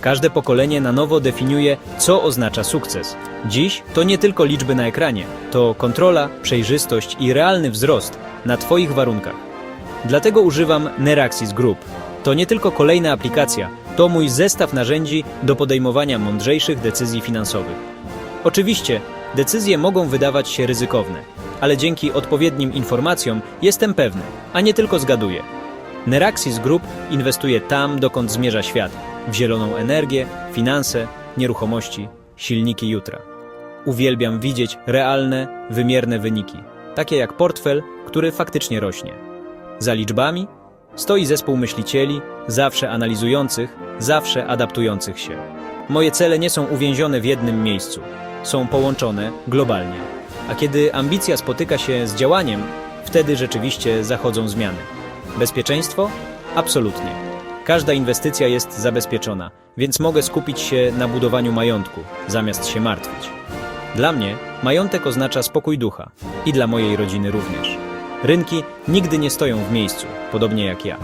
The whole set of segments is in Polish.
Każde pokolenie na nowo definiuje, co oznacza sukces. Dziś to nie tylko liczby na ekranie, to kontrola, przejrzystość i realny wzrost na Twoich warunkach. Dlatego używam Neraxis Group. To nie tylko kolejna aplikacja, to mój zestaw narzędzi do podejmowania mądrzejszych decyzji finansowych. Oczywiście, decyzje mogą wydawać się ryzykowne, ale dzięki odpowiednim informacjom jestem pewny, a nie tylko zgaduję. Neraxis Group inwestuje tam, dokąd zmierza świat w zieloną energię, finanse, nieruchomości, silniki jutra. Uwielbiam widzieć realne, wymierne wyniki, takie jak portfel, który faktycznie rośnie. Za liczbami stoi zespół myślicieli, zawsze analizujących, zawsze adaptujących się. Moje cele nie są uwięzione w jednym miejscu, są połączone globalnie. A kiedy ambicja spotyka się z działaniem, wtedy rzeczywiście zachodzą zmiany. Bezpieczeństwo? Absolutnie. Każda inwestycja jest zabezpieczona, więc mogę skupić się na budowaniu majątku, zamiast się martwić. Dla mnie majątek oznacza spokój ducha i dla mojej rodziny również. Rynki nigdy nie stoją w miejscu, podobnie jak ja.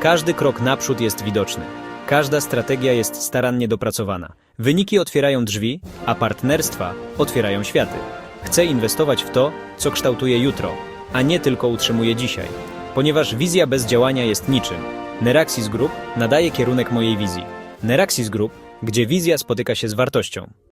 Każdy krok naprzód jest widoczny. Każda strategia jest starannie dopracowana. Wyniki otwierają drzwi, a partnerstwa otwierają światy. Chcę inwestować w to, co kształtuje jutro, a nie tylko utrzymuje dzisiaj. Ponieważ wizja bez działania jest niczym. Neraxis Group nadaje kierunek mojej wizji. Neraxis Group, gdzie wizja spotyka się z wartością.